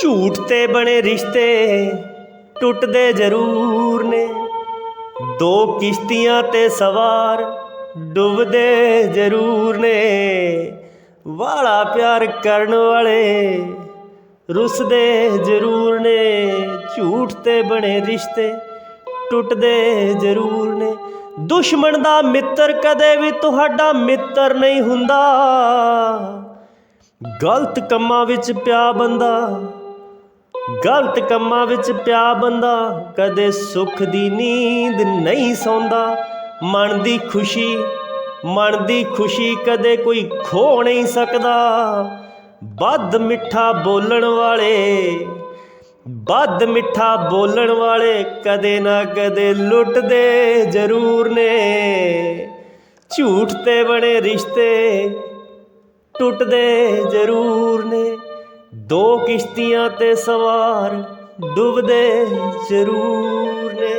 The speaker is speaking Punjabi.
ਝੂਠ ਤੇ ਬਣੇ ਰਿਸ਼ਤੇ ਟੁੱਟਦੇ ਜ਼ਰੂਰ ਨੇ। ਦੋ ਕਿਸ਼ਤੀਆਂ ਤੇ ਸਵਾਰ ਡੁੱਬਦੇ ਜ਼ਰੂਰ ਨੇ। ਵਾਲਾ ਪਿਆਰ ਕਰਨ ਵਾਲੇ ਰੁੱਸਦੇ ਜ਼ਰੂਰ ਨੇ। ਝੂਠ ਤੇ ਬਣੇ ਰਿਸ਼ਤੇ ਟੁੱਟਦੇ ਜ਼ਰੂਰ ਨੇ। ਦੁਸ਼ਮਣ ਦਾ ਮਿੱਤਰ ਕਦੇ ਵੀ ਤੁਹਾਡਾ ਮਿੱਤਰ ਨਹੀਂ ਹੁੰਦਾ। ਗਲਤ ਕੰਮਾਂ ਵਿੱਚ ਪਿਆ ਬੰਦਾ ਗਲਤ ਕੰਮਾਂ ਵਿੱਚ ਪਿਆ ਬੰਦਾ, ਕਦੇ ਸੁੱਖ ਦੀ ਨੀਂਦ ਨਹੀਂ ਸੌਂਦਾ। ਮਨ ਦੀ ਖੁਸ਼ੀ, ਮਨ ਦੀ ਖੁਸ਼ੀ ਕਦੇ ਕੋਈ ਖੋ ਨਹੀਂ ਸਕਦਾ। ਵੱਧ ਮਿੱਠਾ ਬੋਲਣ ਵਾਲੇ, ਵੱਧ ਮਿੱਠਾ ਬੋਲਣ ਵਾਲੇ ਕਦੇ ਨਾ ਕਦੇ ਲੁੱਟਦੇ ਜ਼ਰੂਰ ਨੇ। ਝੂਠ ਤੇ ਬਣੇ ਰਿਸ਼ਤੇ ਟੁੱਟਦੇ ਜ਼ਰੂਰ ਨੇ। ਦੋ ਕਿਸ਼ਤੀਆਂ ਤੇ ਸਵਾਰ ਡੁੱਬਦੇ ਜ਼ਰੂਰ ਨੇ।